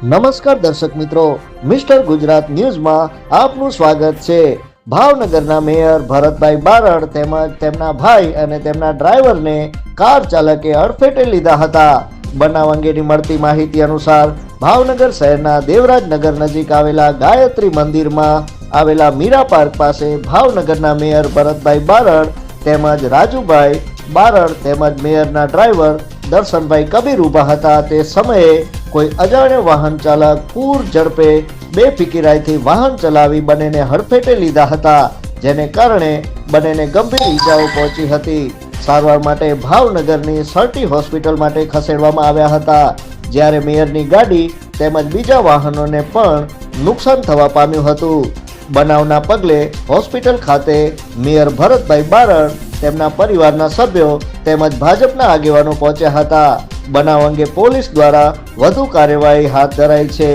નમસ્કાર દર્શક મિત્રો, મિસ્ટર ગુજરાત ન્યૂઝમાં આપનું સ્વાગત છે. ભાવનગરના મેયર ભરતભાઈ બારડ તેમજ તેમના ભાઈ અને તેમના ડ્રાઈવરને કાર ચાલકે અડફેટે લીધા હતા. બનાવ અંગેની મળતી માહિતી અનુસાર, ભાવનગર શહેરના દેવરાજનગર નજીક આવેલા ગાયત્રી મંદિરમાં આવેલા મીરા પાર્ક પાસે ભાવનગરના મેયર ભરતભાઈ બારડ તેમજ રાજુભાઈ બારડ તેમજ મેયરના ડ્રાઈવર દર્શનભાઈ કબીર ઊભા હતા. તે સમયે કોઈ અજાણ્યો વાહન ચાલક પૂર ઝડપે બે ફિકીરાઈથી વાહન ચલાવી બંનેને હડફેટે લીધા હતા, જેને કારણે બંનેને ગંભીર ઈજાઓ પહોંચી હતી. સારવાર માટે ભાવનગરની સર્ટી હોસ્પિટલ માટે ખસેડવામાં આવ્યા હતા, જ્યારે મેયરની ગાડી તેમજ બીજા વાહનોને પણ નુકસાન થવા પામ્યું હતું. બનાવના પગલે હોસ્પિટલ ખાતે મેયર ભરતભાઈ બારણ તેમના પરિવારના સભ્યો તેમજ ભાજપના આગેવાનો પહોંચ્યા હતા. બનાવ અંગે પોલીસ દ્વારા વધુ કાર્યવાહી હાથ ધરાઈ છે.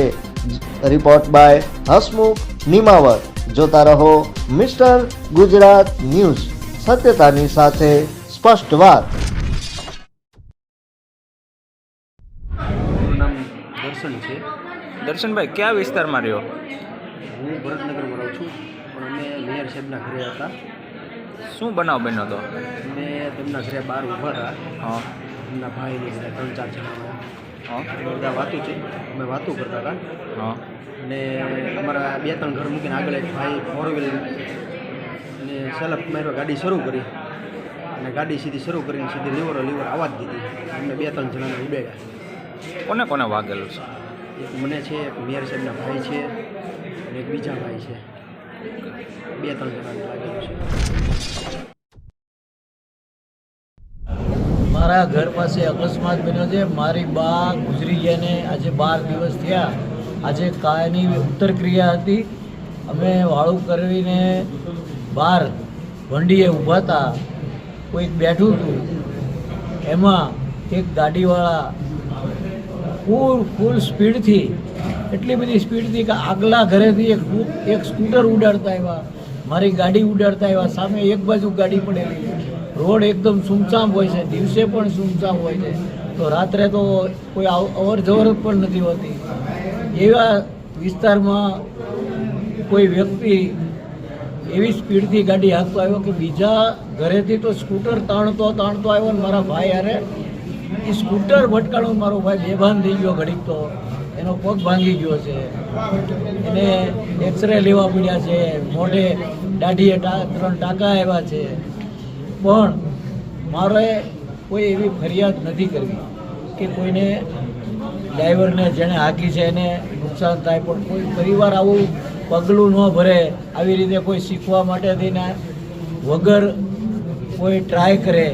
Report by Hasmukh Nimavat. જોતા રહો મિસ્ટર ગુજરાત ન્યૂઝ. સત્યતાની સાથે સ્પષ્ટ વાત. દર્શન છે. દર્શનભાઈ કયા વિસ્તારમાં રહ્યો? હું ભરતનગરમાં રહું છું. પણ અમે મેયર સાહેબના ઘરે હતા. શું બનાવ બન્યો હતો અમે તેમના ઘરે બહાર ઊભા હતા. હા. એમના ભાઈ ને બધા ત્રણ ચાર જણા બધા વાતું છે. અમે વાતું કરતા હતા. હા. અને અમારા બે ત્રણ ઘર મૂકીને આગળ એક ભાઈ ફોર વ્હીલ અને સેલ્ફ માર્યો ગાડી શરૂ કરી. અને ગાડી સીધી શરૂ કરીને સીધી લીવરો લીવર આવાજ દીધી. અમને બે ત્રણ જણાને ઉડેગયા કોને કોને વાગેલું છે? એક મને છે એક મેયર સાહેબના ભાઈ છે અને એક બીજા ભાઈ છે. બે ત્રણ જણાને લાગેલું છે. મારા ઘર પાસે અકસ્માત બન્યો છે. મારી બા ગુજરી ગયાને આજે બાર દિવસ થયા. આજે કાયની ઉત્તર ક્રિયા હતી. અમે વાળું કરવીને બહાર વંડીએ ઊભા હતા. કોઈક બેઠું હતું. એમાં એક ગાડીવાળા ફૂલ ફૂલ સ્પીડથી, એટલી બધી સ્પીડથી કે આગલા ઘરેથી એક એક સ્કૂટર ઉડાડતા આવ્યા. મારી ગાડી ઉડાડતા આવ્યા. સામે એક બાજુ ગાડી પડેલી. રોડ એકદમ સુમસામ હોય છે. દિવસે પણ સુમસામ હોય છે. તો રાત્રે તો કોઈ અવ- અવર જવર પણ નથી હોતી. એવા વિસ્તારમાં કોઈ વ્યક્તિ એવી સ્પીડથી ગાડી હાંકતો આવ્યો કે બીજા ઘરેથી તો સ્કૂટર તાણતો તાણતો આવ્યો ને મારા ભાઈ અરે એ સ્કૂટર ભટકાણો મારો ભાઈ બેભાન થઈ ગયો ઘડીક તો. એનો પગ ભાંગી ગયો છે. એને એક્સરે લેવા પડ્યા છે. મોઢે દાઢીએ ત્રણ ટાંકા આવ્યા છે. પણ મારે કોઈ એવી ફરિયાદ નથી કરવી કે કોઈને ડ્રાઈવરને જેણે હાકી છે એને નુકસાન થાય, પણ કોઈ પરિવાર આવું પગલું ન ભરે આવી રીતે કોઈ શીખવા માટે થઈને વગર કોઈ ટ્રાય કરે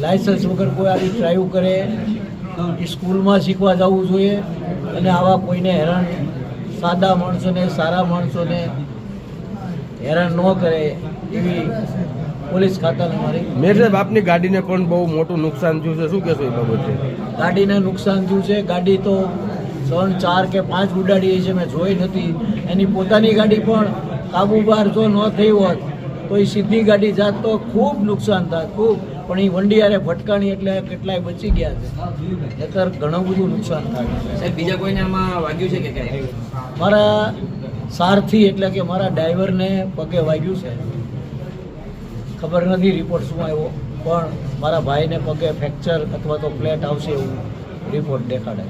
લાયસન્સ વગર કોઈ આવી ટ્રાય કરે સ્કૂલમાં શીખવા જવું જોઈએ અને આવા કોઈને હેરાન, સાદા માણસોને, સારા માણસોને હેરાન ન કરે એવી પોલીસ ખાતાને મારી. મેં સાહેબ આપની ગાડીને પણ બહુ મોટું નુકસાન થયું છે. શું કહેશો એ બાબતે? ગાડીને નુકસાન થયું છે. ગાડી તો ત્રણ ચાર કે પાંચ ઉડાડી છે મેં જોઈ નથી. એની પોતાની ગાડી પણ કાબુ બહાર જો ન થઈ હોત તો એ સીધી ગાડી જાત તો ખૂબ નુકસાન થાય ખૂબ. પણ એ વંડિયારે ભટકાણી એટલે કેટલાય બચી ગયા છે. નહીતર ઘણું બધું નુકસાન થાય. સાહેબ બીજા કોઈને આમાં વાગ્યું છે કે કઈ? મારા સારથી એટલે કે મારા ડ્રાઈવરને પગે વાગ્યું છે. ખબર નથી રિપોર્ટ શું આવ્યો, પણ મારા ભાઈને પગે ફ્રેક્ચર અથવા તો પ્લેટ આવશે એવું રિપોર્ટ દેખાડે.